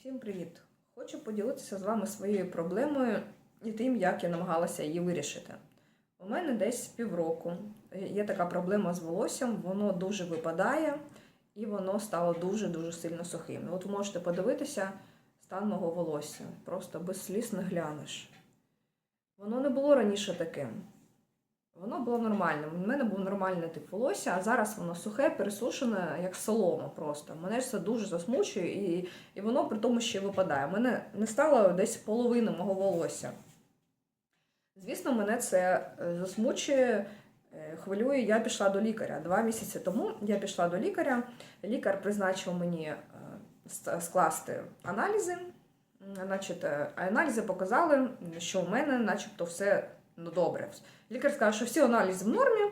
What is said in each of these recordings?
Всім привіт! Хочу поділитися з вами своєю проблемою і тим, як я намагалася її вирішити. У мене десь півроку є така проблема з волоссям, воно дуже випадає і воно стало дуже-дуже сильно сухим. От ви можете подивитися стан мого волосся. Просто без сліз не глянеш. Воно не було раніше таким. Воно було нормальним. У мене був нормальний тип волосся, а зараз воно сухе, пересушене, як солома просто. Мене ж це дуже засмучує, і, і воно при тому ще випадає. У мене не стало десь половини мого волосся. Звісно, мене це е, засмучує, е, хвилює. Я пішла до лікаря. Два місяці тому я пішла до лікаря. Лікар призначив мені е, скласти аналізи. Значить, аналізи показали, що в мене, начебто, все ну, добре. Лікар сказав, що всі аналізи в нормі.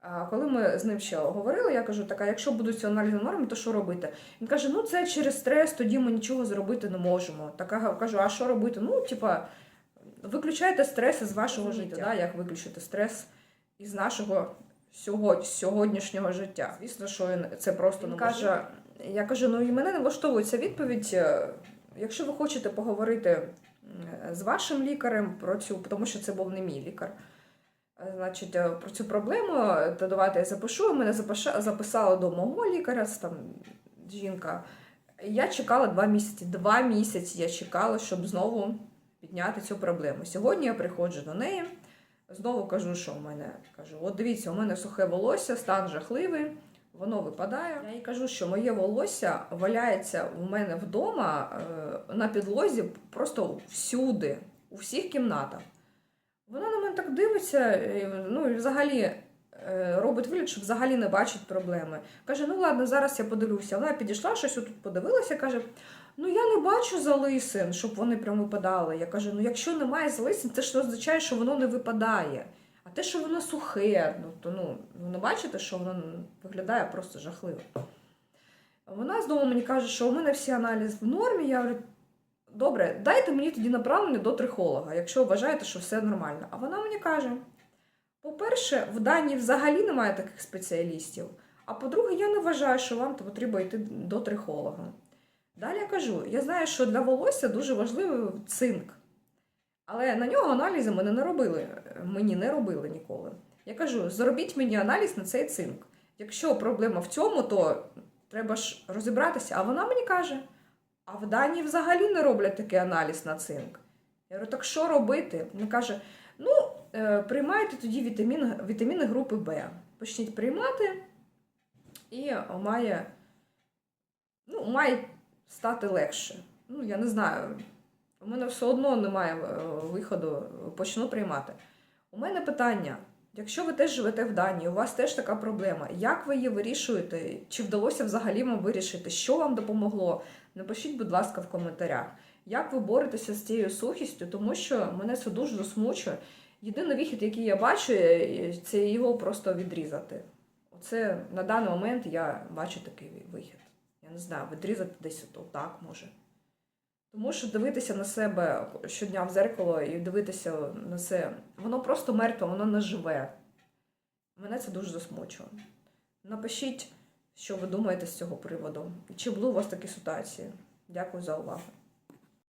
А коли ми з ним ще говорили, я кажу, так, а якщо будуть ці аналізи в нормі, то що робити? Він каже: ну це через стрес, тоді ми нічого зробити не можемо. Так я кажу, а що робити? Ну, типа, виключайте стрес із вашого життя. Да? Як виключити стрес із нашого сьогодні, сьогоднішнього життя? Звісно, що це просто Він не каже. Я кажу, ну і мене не влаштовує ця відповідь. Е, Якщо ви хочете поговорити з вашим лікарем про цю, тому що це був не мій лікар. Е, Значить, е, про цю проблему, е, то давайте я запишу. Мене записала до мого лікаря, там жінка. Я чекала два місяці. Два місяці я чекала, щоб знову підняти цю проблему. Сьогодні я приходжу до неї, знову кажу, що в мене кажу: от дивіться, у мене сухе волосся, стан жахливий, воно випадає. Я їй кажу, що моє волосся валяється у мене вдома е, на підлозі просто всюди, у всіх кімнатах. Вона на мене так дивиться, е, ну і взагалі е, робить вигляд, що взагалі не бачить проблеми. Каже: ну ладно, зараз я подивлюся. Вона підійшла, щось тут подивилася, каже: ну я не бачу залисин, щоб вони прям випадали. Я кажу: ну якщо немає залисин, це ж означає, що воно не випадає. А те, що воно сухе, ну то ну, ви не бачите, що воно виглядає просто жахливо. Вона знову мені каже, що у мене всі аналізи в нормі. Я говорю, добре, дайте мені тоді направлення до трихолога, якщо вважаєте, що все нормально. А вона мені каже: по-перше, в Данії взагалі немає таких спеціалістів. А по-друге, я не вважаю, що вам потрібно йти до трихолога. Далі я кажу: я знаю, що для волосся дуже важливий цинк. Але на нього аналізи мене не робили. Мені не робили ніколи. Я кажу: зробіть мені аналіз на цей цинк. Якщо проблема в цьому, то треба ж розібратися. А вона мені каже: а в Данії взагалі не роблять такий аналіз на цинк. Я говорю, так що робити? Він каже: ну, е, приймайте тоді вітамін, вітаміни групи Б. Почніть приймати, і має, ну, має стати легше. Ну, я не знаю. У мене все одно немає е, виходу, почну приймати. У мене питання: якщо ви теж живете в Данії, у вас теж така проблема, як ви її вирішуєте? Чи вдалося взагалі вам вирішити? Що вам допомогло? Напишіть, будь ласка, в коментарях. Як ви боретеся з цією сухістю, тому що мене це дуже засмучує. Єдиний вихід, який я бачу, е, це його просто відрізати. Оце на даний момент я бачу такий вихід. Я не знаю, відрізати десь отак може. Тому що дивитися на себе щодня в зеркало і дивитися на це, воно просто мертве, воно не живе. Мене це дуже засмучує. Напишіть, що ви думаєте з цього приводу. Чи були у вас такі ситуації? Дякую за увагу.